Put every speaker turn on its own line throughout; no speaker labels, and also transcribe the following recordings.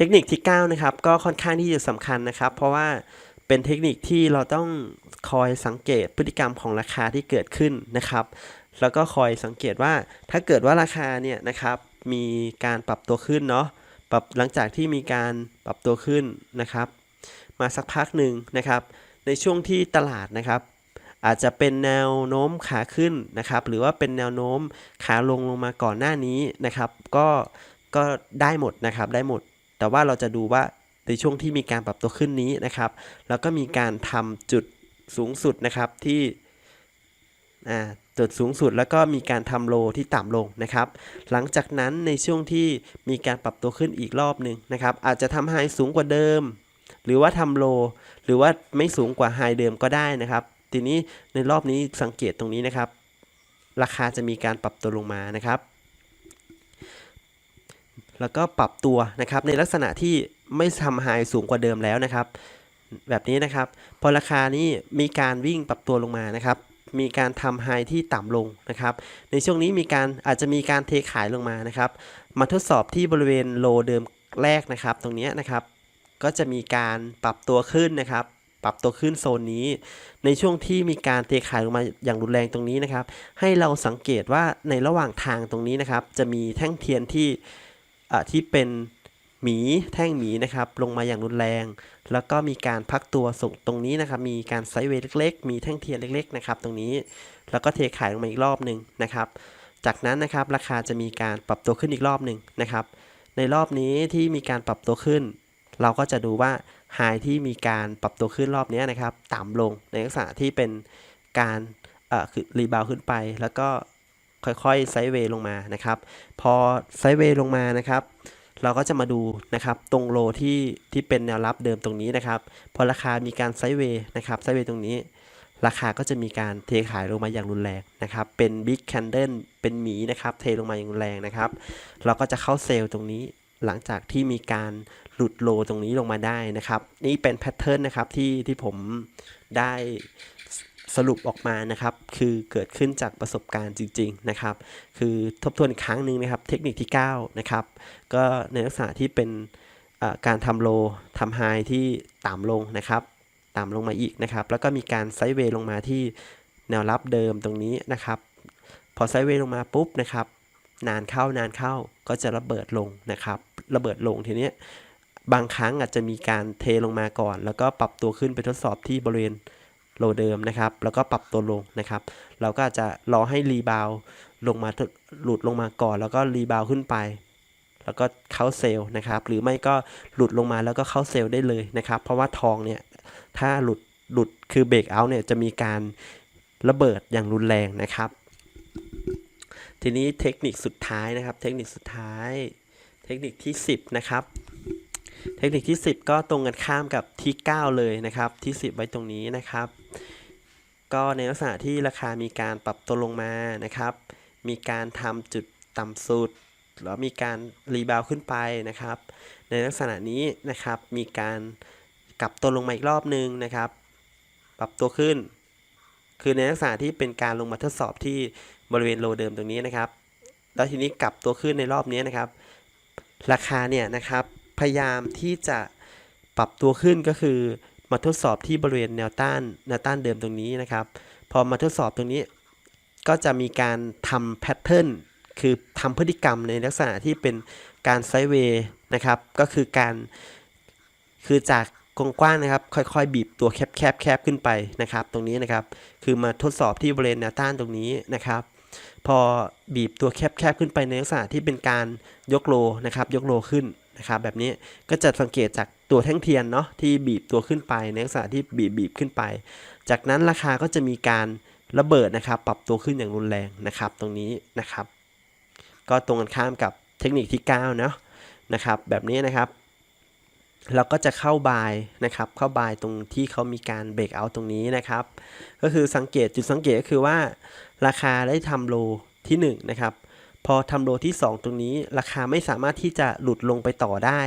เทคนิคที่9นะครับก็ค่อนข้างที่จะสำคัญนะครับ เพราะว่าเป็นเทคนิคที่เราต้องคอยสังเกตพฤติกรรมของราคาที่เกิดขึ้นนะครับ แล้วก็คอยสังเกตว่าถ้าเกิดว่าราคาเนี่ยนะครับมีการปรับตัวขึ้นเนาะปรับหลังจากที่มีการปรับตัวขึ้นนะครับ มาสักพักหนึ่งนะครับ ในช่วงที่ตลาดนะครับ อาจจะเป็นแนวโน้มขาขึ้นนะครับ หรือว่าเป็นแนวโน้มขาลงลงมาก่อนหน้านี้นะครับ ก็ก็ได้หมดนะครับได้หมด แต่ว่าเราจะดูว่าในช่วงที่มีการปรับตัวขึ้นนี้นะครับ แล้วก็มีการทำจุดสูงสุดนะครับที่จุดสูงสุดแล้วก็มีการทำโลที่ต่ำลงนะครับ หลังจากนั้นในช่วงที่มีการปรับตัวขึ้นอีกรอบหนึ่งนะครับ อาจจะทำไฮสูงกว่าเดิม หรือว่าทำโล หรือว่าไม่สูงกว่าไฮเดิมก็ได้นะครับ ทีนี้ในรอบนี้สังเกตตรงนี้นะครับ ราคาจะมีการปรับตัวลงมานะครับ แล้วก็ปรับตัวนะครับในลักษณะที่ไม่ทำไฮสูงกว่าเดิมแล้วนะครับ แบบนี้นะครับ พอราคานี้มีการวิ่งปรับตัวลงมานะครับ มีการทำไฮที่ต่ำลงนะครับ ในช่วงนี้มีการอาจจะมีการเทขายลงมานะครับ มาทดสอบที่บริเวณโลเดิมแรกนะครับ ตรงนี้นะครับ ก็จะมีการปรับตัวขึ้นนะครับปรับตัวขึ้นโซนนี้ ในช่วงที่มีการเทขายลงมาอย่างรุนแรงตรงนี้นะครับ ให้เราสังเกตว่าในระหว่างทางตรงนี้นะครับ จะมีแท่งเทียนที่ ที่เป็นหมีแท่งหมีนะครับ ลงมาอย่างรุนแรง แล้วก็มีการพักตัวส่งตรงนี้นะครับ มีการไซด์เวย์เล็ก ๆ มีแท่งเทียนเล็ก ๆ นะครับ ตรงนี้ แล้วก็เทขายลงมาอีกรอบหนึ่งนะครับ จากนั้นนะครับราคาจะมีการปรับตัวขึ้นอีกรอบหนึ่งนะครับ ในรอบนี้ที่มีการปรับตัวขึ้น เราก็จะดูว่าไฮที่มีการปรับตัวขึ้นรอบนี้นะครับ ต่ำลงในลักษณะที่เป็นการเอ่อคือรีบาวขึ้นไป แล้วก็ ค่อยๆไซด์เวย์ลงมานะครับ พอไซด์เวย์ลงมานะครับ เราก็จะมาดูนะครับตรงโลที่ที่เป็นแนวรับเดิมตรงนี้นะครับ พอราคามีการไซด์เวย์นะครับไซด์เวย์ตรงนี้ ราคาก็จะมีการเทขายลงมาอย่างรุนแรงนะครับ เป็นบิ๊กแคนเดิลเป็นหมีนะครับ เทลงมาอย่างรุนแรงนะครับ เราก็จะเข้าเซลล์ตรงนี้หลังจากที่มีการหลุดโลตรงนี้ลงมาได้นะครับ นี่เป็นแพทเทิร์นนะครับที่ที่ผมได้ สรุปออกมานะครับ คือเกิดขึ้นจากประสบการณ์จริง ๆนะครับ คือทบทวนอีกครั้งหนึ่งนะครับ เทคนิคที่9นะครับ ก็ในลักษณะที่เป็นการทำโลทำไฮที่ต่ำลงนะครับ ต่ำลงมาอีกนะครับ แล้วก็มีการไซด์เวย์ลงมาที่แนวรับเดิมตรงนี้นะครับ พอไซด์เวย์ลงมาปุ๊บนะครับ นานเข้านานเข้าก็จะระเบิดลงนะครับ ระเบิดลงทีนี้บางครั้งอาจจะมีการเทลงมาก่อน แล้วก็ปรับตัวขึ้นไปทดสอบที่บริเวณ โลเดิมนะครับ แล้วก็ปรับตัวลงนะครับ เราก็อาจจะรอให้รีบาวลงมาหลุดลงมาก่อน แล้วก็รีบาวขึ้นไป แล้วก็เข้าเซลล์นะครับ หรือไม่ก็หลุดลงมาแล้วก็เข้าเซลล์ได้เลยนะครับ เพราะว่าทองเนี่ยถ้าหลุดหลุดคือเบรกเอาท์เนี่ยจะมีการระเบิดอย่างรุนแรงนะครับ ทีนี้เทคนิคสุดท้ายนะครับ เทคนิคสุดท้าย เทคนิคที่ 10 นะครับเทคนิคที่ 10 ก็ตรงกันข้ามกับที่ 9 เลยนะครับ ที่ 10 ไว้ตรงนี้นะครับ ก็ในลักษณะที่ราคามีการปรับตัวลงมานะครับ มีการทำจุดต่ำสุดแล้วมีการรีบาวขึ้นไปนะครับ ในลักษณะนี้นะครับมีการกลับตัวลงมาอีกรอบนึงนะครับ ปรับตัวขึ้น คือในลักษณะที่เป็นการลงมาทดสอบที่บริเวณโลเดิมตรงนี้นะครับ แล้วทีนี้กลับตัวขึ้นในรอบนี้นะครับ ราคาเนี่ยนะครับพยายามที่จะปรับตัวขึ้นก็คือ มาทดสอบที่บริเวณแนวต้านแนวต้านเดิมตรงนี้นะครับ พอมาทดสอบตรงนี้ ก็จะมีการทำแพทเทิร์นคือทำพฤติกรรมในลักษณะที่เป็นการไซด์เวย์นะครับ ก็คือการคือจากกว้างๆนะครับ ค่อยๆ บีบตัวแคบแคบแคบขึ้นไปนะครับ ตรงนี้นะครับ คือมาทดสอบที่บริเวณแนวต้านตรงนี้นะครับ พอบีบตัวแคบๆขึ้นไปในลักษณะที่เป็นการยกโลนะครับ ยกโลขึ้น นะครับแบบนี้ก็จะสังเกตจากตัวแท่งเทียนเนาะที่บีบตัวขึ้นไปในลักษณะที่บีบบีบขึ้นไป จากนั้นราคาก็จะมีการระเบิดนะครับ ปรับตัวขึ้นอย่างรุนแรงนะครับ ตรงนี้นะครับ ก็ตรงกันข้ามกับเทคนิคที่9เนาะนะครับแบบนี้นะครับเราก็จะเข้าบายนะครับ เข้าบายตรงที่เขามีการเบรกเอาตรงนี้นะครับ ก็คือสังเกตจุดสังเกตก็คือว่า ราคาได้ทำโลที่1นะครับ พอทำโลที่ 2 ตรงนี้ ราคาไม่สามารถที่จะหลุดลงไปต่อได้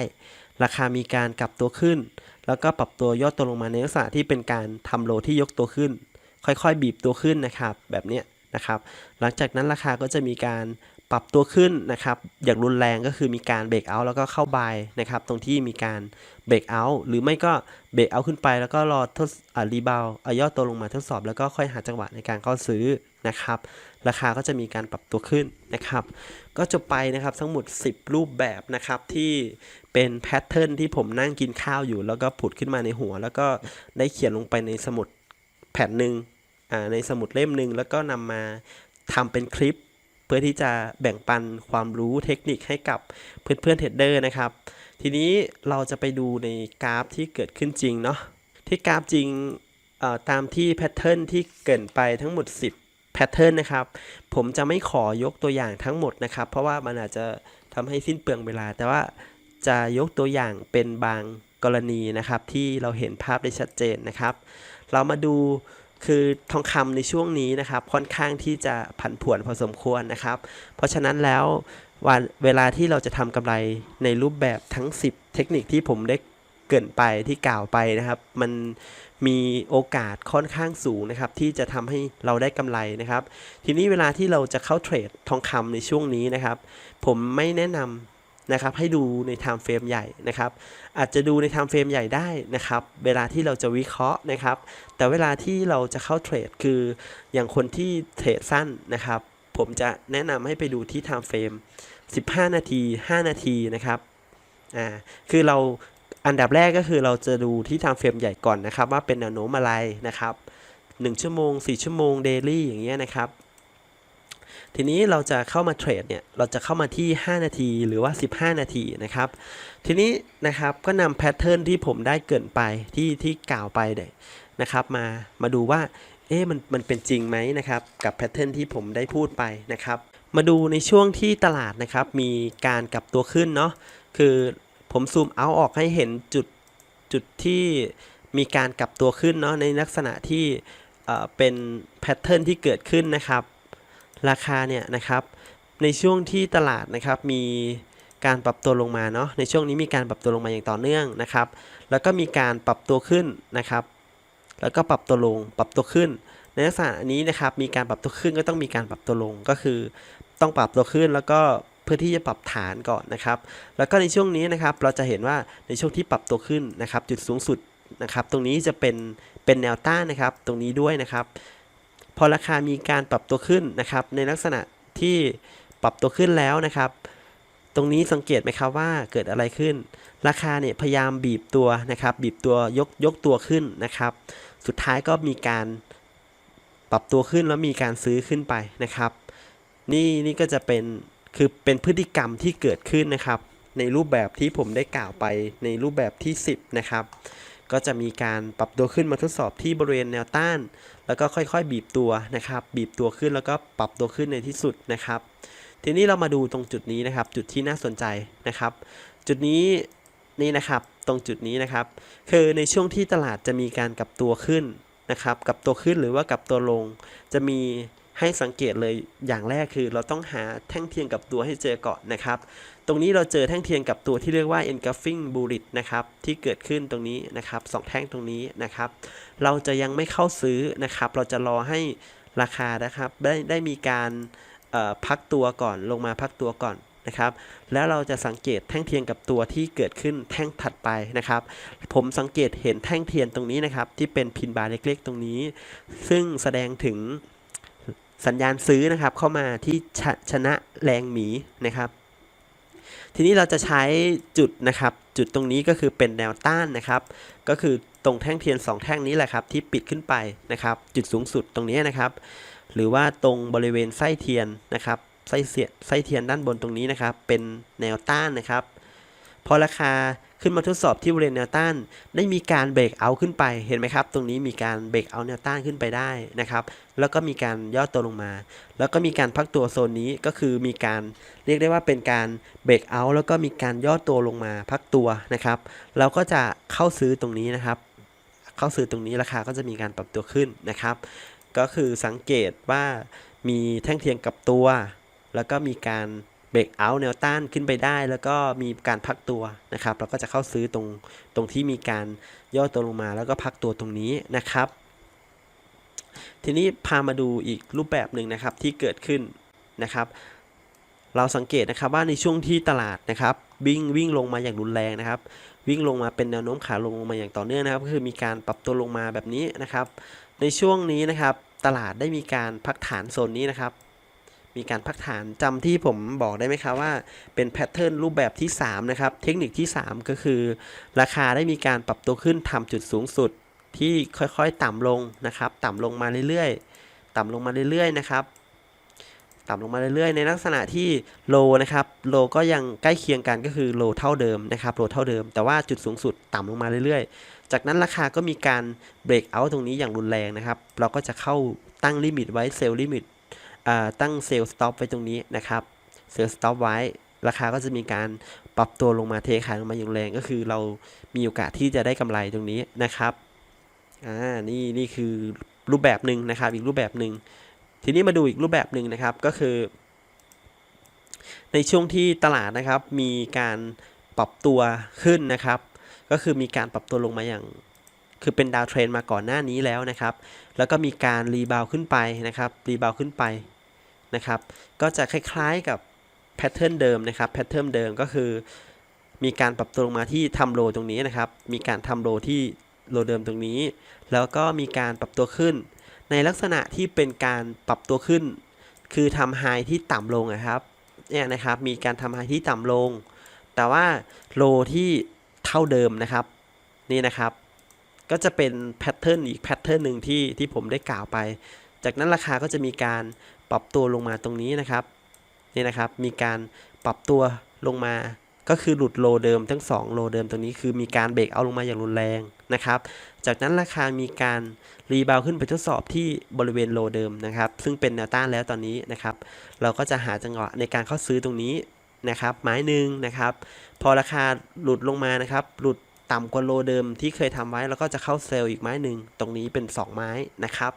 ราคามีการกลับตัวขึ้น แล้วก็ปรับตัวย่อตัวลงมาในลักษณะที่เป็นการทำโลที่ยกตัวขึ้น ค่อยๆ บีบตัวขึ้นนะครับแบบนี้นะครับ หลังจากนั้นราคาก็จะมีการปรับตัวขึ้นนะครับ อย่างรุนแรงก็คือมีการเบรกเอาท์แล้วก็เข้าบายนะครับ ตรงที่มีการ เบรกเอาท์หรือไม่ก็เบรกเอาท์ขึ้นไป แล้วก็รอทดอ่ารีบาวอาย่อตัวลงมาทดสอบแล้วก็ค่อยหาจังหวะในการเข้าซื้อนะครับ ราคาก็จะมีการปรับตัวขึ้นนะครับ ก็จบไปนะครับทั้งหมด 10 รูปแบบนะครับที่เป็นแพทเทิร์นที่ผมนั่งกินข้าวอยู่ แล้วก็ผุดขึ้นมาในหัว แล้วก็ได้เขียนลงไปในสมุดแผ่นหนึ่งอ่าในสมุดเล่มหนึ่งแล้วก็นำมาทำเป็นคลิป เพื่อที่จะแบ่งปันความรู้เทคนิคให้กับเพื่อนๆเทรดเดอร์นะครับ ทีนี้เราจะไปดูในกราฟที่เกิดขึ้นจริงเนาะที่กราฟจริงตามที่แพทเทิร์นที่เกินไปทั้งหมด 10 แพทเทิร์นนะครับ ผมจะไม่ขอยกตัวอย่างทั้งหมดนะครับ เพราะว่ามันอาจจะทำให้สิ้นเปลืองเวลา แต่ว่าจะยกตัวอย่างเป็นบางกรณีนะครับที่เราเห็นภาพได้ชัดเจนนะครับ เรามาดูคือทองคำในช่วงนี้นะครับ ค่อนข้างที่จะผันผวนพอสมควรนะครับ เพราะฉะนั้นแล้ว วันเวลาที่เราจะทำกำไรในรูปแบบทั้ง 10 เทคนิคที่ผมได้เกินไปที่กล่าวไปนะครับ มันมีโอกาสค่อนข้างสูงนะครับ ที่จะทำให้เราได้กำไรนะครับ ทีนี้เวลาที่เราจะเข้าเทรดทองคำในช่วงนี้นะครับ ผมไม่แนะนำนะครับให้ดูใน time frame ใหญ่นะครับ อาจจะดูใน time frame ใหญ่ได้นะครับ เวลาที่เราจะวิเคราะห์นะครับ แต่เวลาที่เราจะเข้าเทรดคืออย่างคนที่เทรดสั้นนะครับ ผมจะแนะนำให้ไปดูที่ time frame 15 นาที 5 นาทีนะครับ อ่า คือเราอันดับแรกก็คือเราจะดูที่ time frame ใหญ่ก่อนนะครับ ว่าเป็นแนวโน้มอะไรนะครับ 1 ชั่วโมง 4 ชั่วโมง daily อย่างเงี้ยนะครับ ทีนี้เราจะเข้ามาเทรดเนี่ย เราจะเข้ามาที่ 5 นาทีหรือว่า 15 นาทีนะครับ ทีนี้นะครับก็นำแพทเทิร์นที่ผมได้เกินไปที่ที่กล่าวไปเนี่ย นะครับมามาดูว่าเอ๊ะมันมันเป็นจริงไหมนะครับกับแพทเทิร์นที่ผมได้พูดไปนะครับ มาดูในช่วงที่ตลาดนะครับมีการกลับตัวขึ้นเนาะคือผมซูมเอาออกให้เห็นจุดจุดที่มีการกลับตัวขึ้นเนาะในลักษณะที่เอ่อเป็นแพทเทิร์นที่เกิดขึ้นนะครับ ราคาเนี่ยนะครับในช่วงที่ตลาดนะครับมีการปรับตัวลงมาเนาะในช่วงนี้มีการปรับตัวลงมาอย่างต่อเนื่องนะครับ แล้วก็มีการปรับตัวขึ้นนะครับ แล้วก็ปรับตัวลง ปรับตัวขึ้น ในลักษณะนี้นะครับมีการปรับตัวขึ้นก็ต้องมีการปรับตัวลงก็คือ ต้องปรับตัวขึ้นแล้วก็เพื่อที่จะปรับฐานก่อนนะครับ แล้วก็ในช่วงนี้นะครับเราจะเห็นว่าในช่วงที่ปรับตัวขึ้นนะครับจุดสูงสุดนะครับ ตรงนี้จะเป็นเป็นแนวต้านนะครับ ตรงนี้ด้วยนะครับ พอราคามีการปรับตัวขึ้นนะครับ ในลักษณะที่ปรับตัวขึ้นแล้วนะครับ ตรงนี้สังเกตไหมครับว่าเกิดอะไรขึ้น ราคาเนี่ยพยายามบีบตัวนะครับ บีบตัวยกยกตัวขึ้นนะครับ สุดท้ายก็มีการปรับตัวขึ้นแล้วมีการซื้อขึ้นไปนะครับ นี่นี่ก็จะเป็นคือเป็นพฤติกรรมที่เกิดขึ้นนะครับ ในรูปแบบที่ผมได้กล่าวไปในรูปแบบที่ 10 นะครับ ก็จะมีการปรับตัวขึ้นมาทดสอบที่บริเวณแนวต้าน แล้วก็ค่อยๆ บีบตัวนะครับ บีบตัวขึ้นแล้วก็ปรับตัวขึ้นในที่สุดนะครับ ทีนี้เรามาดูตรงจุดนี้นะครับ จุดที่น่าสนใจนะครับ จุดนี้นี่นะครับ ตรงจุดนี้นะครับ คือในช่วงที่ตลาดจะมีการกลับตัวขึ้นนะครับกลับตัวขึ้นหรือว่ากลับตัวลง จะมีให้สังเกตเลยอย่างแรกคือ เราต้องหาแท่งเทียนกับตัวให้เจอก่อนนะครับ ตรงนี้เราเจอแท่งเทียนกับตัวที่เรียกว่า engulfing bullish นะครับที่เกิดขึ้นตรงนี้นะครับสองแท่งตรงนี้นะครับ เราจะยังไม่เข้าซื้อนะครับ เราจะรอให้ราคานะครับได้ได้มีการพักตัวก่อนลงมาพักตัวก่อน นะครับ แล้วเราจะสังเกตแท่งเทียนกับตัวที่เกิดขึ้นแท่งถัดไปนะครับ ผมสังเกตเห็นแท่งเทียนตรงนี้นะครับ ที่เป็นพินบาร์เล็กๆ ตรงนี้ ซึ่งแสดงถึงสัญญาณซื้อนะครับ เข้ามาที่ชชนะแรงหมีนะครับ ทีนี้เราจะใช้จุดนะครับ จุดตรงนี้ก็คือเป็นแนวต้านนะครับ ก็คือตรงแท่งเทียน 2 แท่งนี้แหละครับ ที่ปิดขึ้นไปนะครับ จุดสูงสุดตรงนี้นะครับ หรือว่าตรงบริเวณไส้เทียนนะครับ ไส้เสียไส้เทียนด้านบนตรงนี้นะครับ เป็นแนวต้านนะครับ พอราคาขึ้นมาทดสอบที่บริเวณแนวต้าน ได้มีการเบรกเอาขึ้นไปเห็นไหมครับ ตรงนี้มีการเบรกเอาแนวต้านขึ้นไปได้นะครับ แล้วก็มีการย่อตัวลงมา แล้วก็มีการพักตัวโซนนี้ก็คือมีการเรียกได้ว่าเป็นการเบรกเอาแล้วก็มีการย่อตัวลงมาพักตัวนะครับ เราก็จะเข้าซื้อตรงนี้นะครับ เข้าซื้อตรงนี้ราคาก็จะมีการปรับตัวขึ้นนะครับ ก็คือสังเกตว่ามีแท่งเทียนกับตัว แล้วก็มีการเบรกเอาท์แนวต้านขึ้นไปได้ แล้วก็มีการพักตัวนะครับ เราก็จะเข้าซื้อตรงตรงที่มีการย่อตัวลงมา แล้วก็พักตัวตรงนี้นะครับ ทีนี้พามาดูอีกรูปแบบหนึ่งนะครับที่เกิดขึ้นนะครับ เราสังเกตนะครับว่าในช่วงที่ตลาดนะครับวิ่งวิ่งลงมาอย่างรุนแรงนะครับ วิ่งลงมาเป็นแนวโน้มขาลงลงมาอย่างต่อเนื่องนะครับ ก็คือมีการปรับตัวลงมาแบบนี้นะครับ ในช่วงนี้นะครับ ตลาดได้มีการพักฐานโซนนี้นะครับ มีการพักฐานจำที่ผมบอกได้ไหมครับว่าเป็นแพทเทิร์นรูปแบบที่ 3 นะครับ เทคนิคที่ 3 ก็คือ ราคาได้มีการปรับตัวขึ้นทำจุดสูงสุดที่ค่อยๆต่ำลงนะครับ ต่ำลงมาเรื่อยๆ ต่ำลงมาเรื่อยๆนะครับต่ำลงมาเรื่อยๆ ในลักษณะที่โลนะครับโลก็ยังใกล้เคียงกันก็คือโลเท่าเดิมนะครับโลเท่าเดิม แต่ว่าจุดสูงสุดต่ำลงมาเรื่อยๆ จากนั้นราคาก็มีการเบรกเอาท์ตรงนี้อย่างรุนแรงนะครับ เราก็จะเข้าตั้งลิมิตไว้เซลล์ลิมิต ตั้งเซลล์สต็อปไว้ตรงนี้นะครับเซลล์สต็อปไว้ราคาก็จะมีการปรับตัวลงมาเทขายลงมาอย่างแรงก็คือเรามีโอกาสที่จะได้กำไรตรงนี้นะครับอ่านี่นี่คือรูปแบบหนึ่งนะครับ อีกรูปแบบหนึ่งทีนี้มาดูอีกรูปแบบหนึ่งนะครับก็คือ ในช่วงที่ตลาดนะครับมีการปรับตัวขึ้นนะครับ ก็คือมีการปรับตัวลงมาอย่าง คือเป็นดาวเทรนมาก่อนหน้านี้แล้วนะครับ แล้วก็มีการรีบาวขึ้นไปนะครับ รีบาวขึ้นไปนะครับ ก็จะคล้ายๆกับแพทเทิร์นเดิมนะครับ แพทเทิร์นเดิมก็คือ มีการปรับตัวลงมาที่ทำโลตรงนี้นะครับ มีการทำโลที่โลเดิมตรงนี้ แล้วก็มีการปรับตัวขึ้น ในลักษณะที่เป็นการปรับตัวขึ้น คือทำไฮที่ต่ำลงนะครับ เนี่ยนะครับ มีการทำไฮที่ต่ำลง แต่ว่าโลที่เท่าเดิมนะครับ นี่นะครับ ก็จะเป็นแพทเทิร์นอีกแพทเทิร์นหนึ่งที่ที่ผมได้กล่าวไป จากนั้นราคาก็จะมีการปรับตัวลงมาตรงนี้นะครับนี่นะครับ มีการปรับตัวลงมา ก็คือหลุดโลเดิมทั้ง 2 โลเดิมตรงนี้คือมีการเบรกเอาลงมาอย่างรุนแรงนะครับ จากนั้นราคามีการรีบาวขึ้นไปทดสอบที่บริเวณโลเดิมนะครับ ซึ่งเป็นแนวต้านแล้วตอนนี้นะครับ เราก็จะหาจังหวะในการเข้าซื้อตรงนี้นะครับ ไม้หนึ่งนะครับ พอราคาหลุดลงมานะครับ หลุด ต่ำกว่าโลเดิมที่เคยทำไว้แล้วก็จะเข้าเซลล์อีกไม้หนึ่งตรงนี้เป็น 2 ไม้นะครับ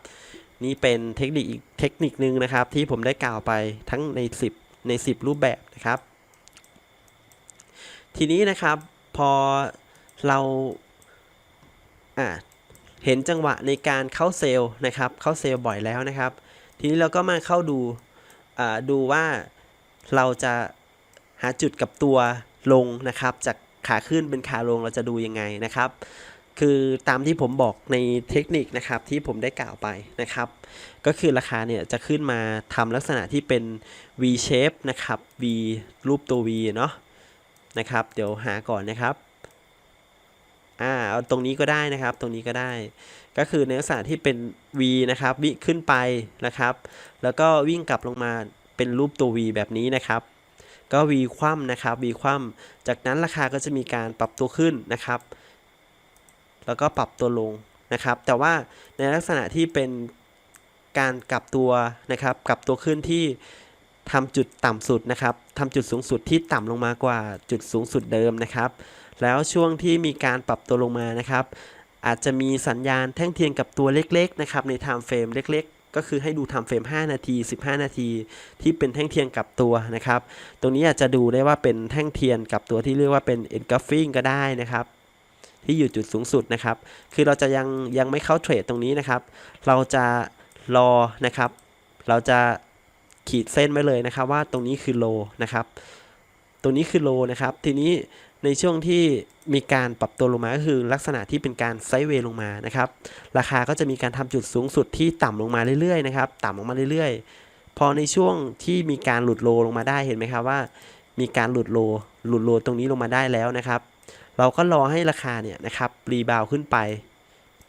นี่เป็นเทคนิคอีกเทคนิคนึงนะครับ ที่ผมได้กล่าวไปทั้งใน 10 ใน 10 รูปแบบนะครับ ทีนี้นะครับพอเราอ่าเห็นจังหวะในการเข้าเซลล์นะครับ เข้าเซลล์บ่อยแล้วนะครับ ทีนี้เราก็มาเข้าดูดูว่าเราจะหาจุดกับตัวลงนะครับ จาก ขาขึ้นเป็นขาลงเราจะดูยังไงนะครับ คือตามที่ผมบอกในเทคนิคนะครับที่ผมได้กล่าวไปนะครับ ก็คือราคาเนี่ยจะขึ้นมาทำลักษณะที่เป็น V shape นะครับ V รูปตัว V เนาะนะครับ เดี๋ยวหาก่อนนะครับอ่าเอาตรงนี้ก็ได้นะครับ ตรงนี้ก็ได้ ก็คือในลักษณะที่เป็น V นะครับวิขึ้นไปนะครับ แล้วก็วิ่งกลับลงมาเป็นรูปตัว V แบบนี้นะครับ ก็ V คว่ำนะครับ V คว่ำจากนั้นราคาก็จะมีการปรับตัวขึ้นนะครับ แล้วก็ปรับตัวลงนะครับ แต่ว่าในลักษณะที่เป็นการกลับตัวนะครับกลับตัวขึ้นที่ทำจุดต่ำสุดนะครับทำจุดสูงสุดที่ต่ำลงมากว่าจุดสูงสุดเดิมนะครับ แล้วช่วงที่มีการปรับตัวลงมานะครับ อาจจะมีสัญญาณแท่งเทียนกับตัวเล็กๆนะครับในไทม์เฟรมเล็กๆ ก็คือให้ดูทม์เฟรม 5 นาที 15 นาที ที่เป็นแท่งเทียนกับตัวนะครับ ตรงนี้อาจจะดูได้ว่าเป็นแท่งเทียนกับตัวที่เรียกว่าเป็น engulfing ก็ได้นะครับที่อยู่จุดสูงสุดนะครับ คือเราจะยังยังไม่เข้าเทรดตรงนี้นะครับ เราจะรอนะครับ เราจะขีดเส้นไว้เลยนะครับว่าตรงนี้คือโลนะครับ ตรงนี้คือโลนะครับ ทีนี้ ในช่วงที่มีการปรับตัวลงมาก็คือลักษณะที่เป็นการไซด์เวย์ลงมานะครับ ราคาก็จะมีการทำจุดสูงสุดที่ต่ำลงมาเรื่อยๆนะครับ ต่ำลงมาเรื่อยๆ พอในช่วงที่มีการหลุดโลลงมาได้เห็นไหมครับว่า มีการหลุดโลหลุดโลตรงนี้ลงมาได้แล้วนะครับ เราก็รอให้ราคาเนี่ยนะครับรีบาวขึ้นไป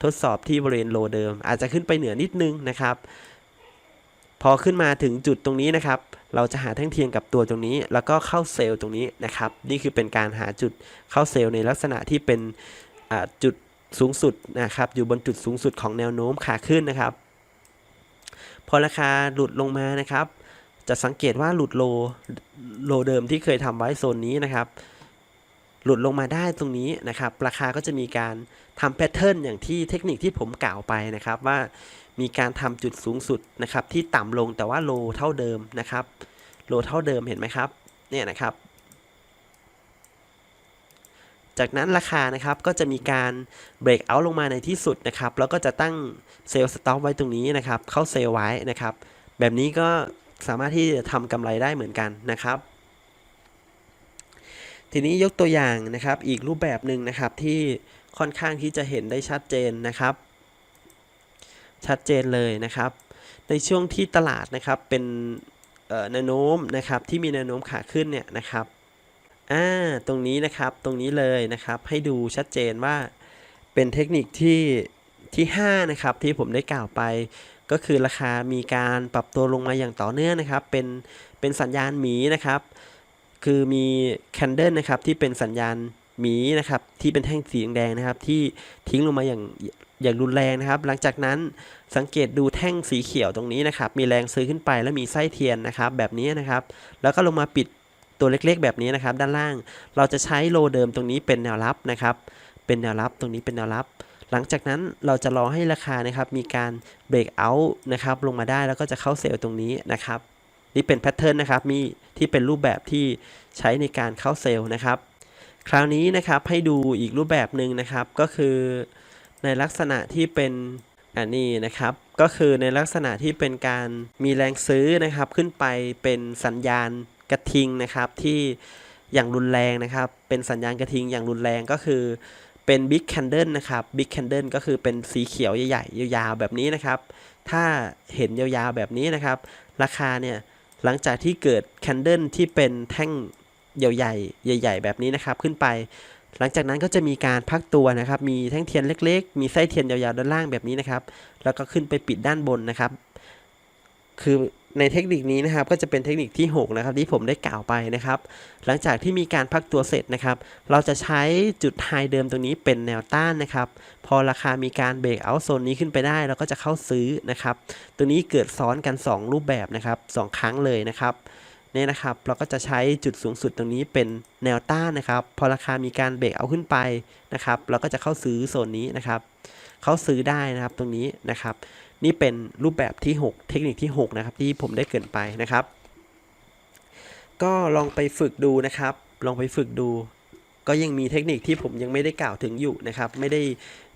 ทดสอบที่บริเวณโลเดิม อาจจะขึ้นไปเหนือนิดนึงนะครับ พอขึ้นมาถึงจุดตรงนี้นะครับ เราจะหาแท่งเทียนกับตัวตรงนี้ แล้วก็เข้าเซลล์ตรงนี้นะครับ นี่คือเป็นการหาจุดเข้าเซลล์ในลักษณะที่เป็นจุดสูงสุดนะครับ อยู่บนจุดสูงสุดของแนวโน้มขาขึ้นนะครับ พอราคาหลุดลงมานะครับ จะสังเกตว่าหลุดโลโลเดิมที่เคยทำไว้โซนนี้นะครับ หลุดลงมาได้ตรงนี้นะครับ ราคาก็จะมีการทำแพทเทิร์นอย่างที่เทคนิคที่ผมกล่าวไปนะครับว่า มีการทำจุดสูงสุดนะครับที่ต่ำลงแต่ว่าโลเท่าเดิมนะครับโลเท่าเดิมเห็นไหมครับเนี่ยนะครับ จากนั้นราคานะครับก็จะมีการเบรกเอาท์ลงมาในที่สุดนะครับ แล้วก็จะตั้งเซลล์สต็อปไว้ตรงนี้นะครับ เข้าเซลล์ไว้นะครับ แบบนี้ก็สามารถที่จะทำกำไรได้เหมือนกันนะครับทีนี้ยกตัวอย่างนะครับอีกรูปแบบหนึ่งนะครับที่ค่อนข้างที่จะเห็นได้ชัดเจนนะครับ ชัดเจนเลยนะครับ ในช่วงที่ตลาดนะครับเป็นแนวโน้มนะครับที่มีแนวโน้มขาขึ้นเนี่ยนะครับอ่าตรงนี้นะครับตรงนี้เลยนะครับให้ดูชัดเจนว่าเป็นเทคนิคที่ที่5นะครับที่ผมได้กล่าวไป ก็คือราคามีการปรับตัวลงมาอย่างต่อเนื่องนะครับ เป็นเป็นสัญญาณหมีนะครับ คือมีแคนเดิลนะครับที่เป็นสัญญาณหมีนะครับที่เป็นแท่งสีแดงนะครับที่ทิ้งลงมาอย่าง อย่างรุนแรงนะครับ หลังจากนั้นสังเกตดูแท่งสีเขียวตรงนี้นะครับ มีแรงซื้อขึ้นไปแล้วมีไส้เทียนนะครับ แบบนี้นะครับ แล้วก็ลงมาปิดตัวเล็กๆ แบบนี้นะครับ ด้านล่าง เราจะใช้โลเดิมตรงนี้เป็นแนวรับนะครับ เป็นแนวรับตรงนี้เป็นแนวรับ หลังจากนั้นเราจะรอให้ราคานะครับ มีการเบรกเอาท์นะครับ ลงมาได้แล้วก็จะเข้าเซลล์ตรงนี้นะครับ นี่เป็นแพทเทิร์นนะครับ มีที่เป็นรูปแบบที่ใช้ในการเข้าเซลล์นะครับ คราวนี้นะครับให้ดูอีกรูปแบบหนึ่งนะครับ ก็คือ ในลักษณะที่เป็นอันนี้นะครับ ก็คือในลักษณะที่เป็นการมีแรงซื้อนะครับ ขึ้นไปเป็นสัญญาณกระทิงนะครับที่อย่างรุนแรงนะครับ เป็นสัญญาณกระทิงอย่างรุนแรงก็คือเป็น Big Candle นะครับ Big Candle ก็คือเป็นสีเขียวใหญ่ๆยาวๆแบบนี้นะครับ ถ้าเห็นยาวๆแบบนี้นะครับ ราคาเนี่ยหลังจากที่เกิดแคนเดิลที่เป็นแท่งใหญ่ๆใหญ่ ๆ แบบนี้นะครับ ขึ้นไป หลังจากนั้นก็จะมีการพักตัวนะครับ มีแท่งเทียนเล็ก ๆ มีไส้เทียนยาวๆด้านล่างแบบนี้นะครับ แล้วก็ขึ้นไปปิดด้านบนนะครับ คือในเทคนิคนี้นะครับก็จะเป็นเทคนิคที่ 6 นะครับที่ผมได้กล่าวไปนะครับ หลังจากที่มีการพักตัวเสร็จนะครับ เราจะใช้จุดไฮเดิมตรงนี้เป็นแนวต้านนะครับ พอราคามีการเบรกเอาโซนนี้ขึ้นไปได้เราก็จะเข้าซื้อนะครับ ตัวนี้เกิดซ้อนกัน 2 รูปแบบนะครับสองครั้งเลยนะครับ เนี่ยนะครับ เราก็จะใช้จุดสูงสุดตรงนี้เป็นแนวต้านนะครับ พอราคามีการเบรกเอาขึ้นไปนะครับ เราก็จะเข้าซื้อโซนนี้นะครับ เข้าซื้อได้นะครับตรงนี้นะครับ นี่เป็นรูปแบบที่ 6 เทคนิคที่ 6 นะครับ ที่ผมได้เกินไปนะครับ ก็ลองไปฝึกดูนะครับ ลองไปฝึกดู ก็ยังมีเทคนิคที่ผมยังไม่ได้กล่าวถึงอยู่นะครับ ไม่ได้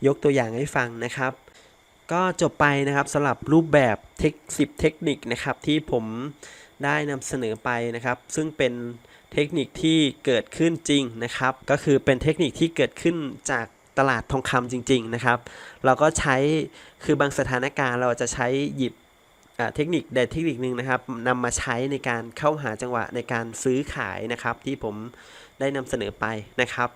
ยกตัวอย่างให้ฟังนะครับ ก็จบไปนะครับสำหรับรูปแบบเทค10 เทคนิคนะครับที่ผม ได้นำเสนอไปนะครับ ซึ่งเป็นเทคนิคที่เกิดขึ้นจริงนะครับ ก็คือเป็นเทคนิคที่เกิดขึ้นจากตลาดทองคำจริง ๆนะครับ เราก็ใช้คือบางสถานการณ์เราจะใช้หยิบเทคนิคใดเทคนิคหนึ่งนะครับนำมาใช้ในการเข้าหาจังหวะในการซื้อขายนะครับ ที่ผมได้นำเสนอไปนะครับ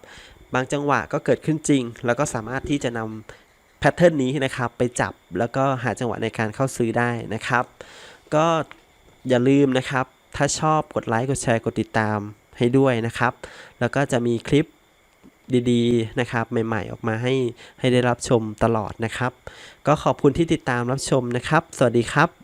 บางจังหวะก็เกิดขึ้นจริง แล้วก็สามารถที่จะนำแพทเทิร์นนี้นะครับ ไปจับแล้วก็หาจังหวะในการเข้าซื้อได้นะครับ ก็ อย่าลืมนะครับ ถ้าชอบกดไลค์ กดแชร์ กดติดตามให้ด้วยนะครับ แล้วก็จะมีคลิปดีๆ นะครับใหม่ๆ ออกมาให้ให้ได้รับชมตลอดนะครับ ก็ขอบคุณที่ติดตามรับชมนะครับ สวัสดีครับ